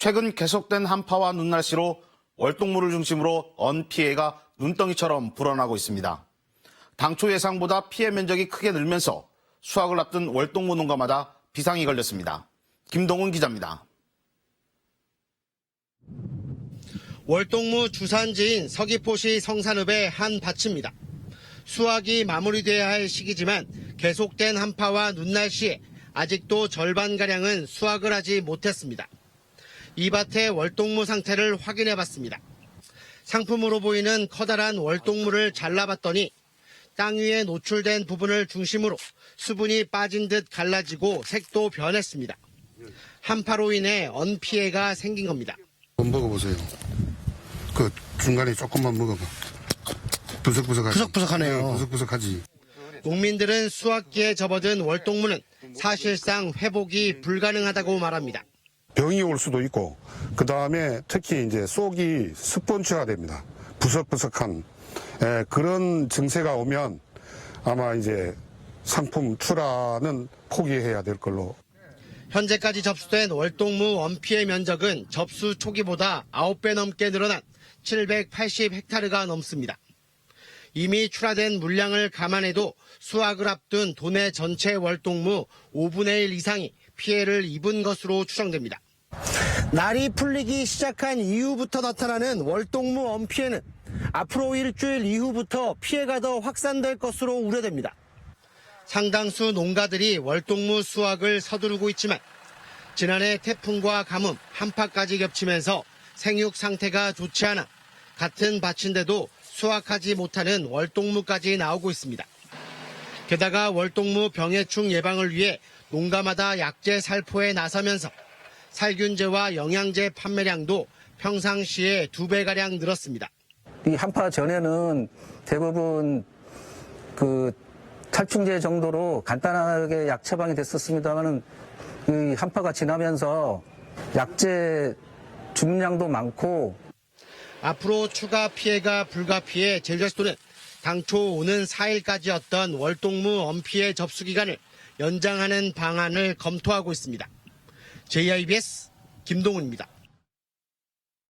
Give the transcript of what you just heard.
최근 계속된 한파와 눈날씨로 월동물을 중심으로 언 피해가 눈덩이처럼 불어나고 있습니다. 당초 예상보다 피해 면적이 크게 늘면서 수확을 앞둔 월동무 농가마다 비상이 걸렸습니다. 김동훈 기자입니다. 월동무 주산지인 서귀포시 성산읍의 한 밭입니다. 수확이 마무리돼야 할 시기지만 계속된 한파와 눈날씨에 아직도 절반가량은 수확을 하지 못했습니다. 이 밭의 월동무 상태를 확인해 봤습니다. 상품으로 보이는 커다란 월동무를 잘라봤더니 땅 위에 노출된 부분을 중심으로 수분이 빠진 듯 갈라지고 색도 변했습니다. 한파로 인해 언 피해가 생긴 겁니다. 먹어보세요. 그 중간에 조금만 먹어봐. 부석부석하지. 부석부석하네요. 네, 부석부석하지. 농민들은 수확기에 접어든 월동무는 사실상 회복이 불가능하다고 말합니다. 병이 올 수도 있고, 그 다음에 특히 이제 속이 스폰지화 됩니다. 부석부석한 에, 그런 증세가 오면 아마 이제 상품 출하는 포기해야 될 걸로 현재까지 접수된 월동무 원피해 면적은 접수 초기보다 9배 넘게 늘어난 780헥타르가 넘습니다. 이미 출하된 물량을 감안해도 수확을 앞둔 도내 전체 월동무 5분의 1 이상이 피해를 입은 것으로 추정됩니다. 날이 풀리기 시작한 이후부터 나타나는 월동무 원피해는 앞으로 일주일 이후부터 피해가 더 확산될 것으로 우려됩니다. 상당수 농가들이 월동무 수확을 서두르고 있지만 지난해 태풍과 가뭄, 한파까지 겹치면서 생육 상태가 좋지 않아 같은 밭인데도 수확하지 못하는 월동무까지 나오고 있습니다. 게다가 월동무 병해충 예방을 위해 농가마다 약재 살포에 나서면서 살균제와 영양제 판매량도 평상시에 두 배가량 늘었습니다. 이 한파 전에는 대부분 그 탈충제 정도로 간단하게 약 처방이 됐었습니다만은 이 한파가 지나면서 약제 주문량도 많고 앞으로 추가 피해가 불가피해 제주도는 당초 오는 4일까지였던 월동무 엄피해 접수 기간을 연장하는 방안을 검토하고 있습니다. JIBS 김동훈입니다.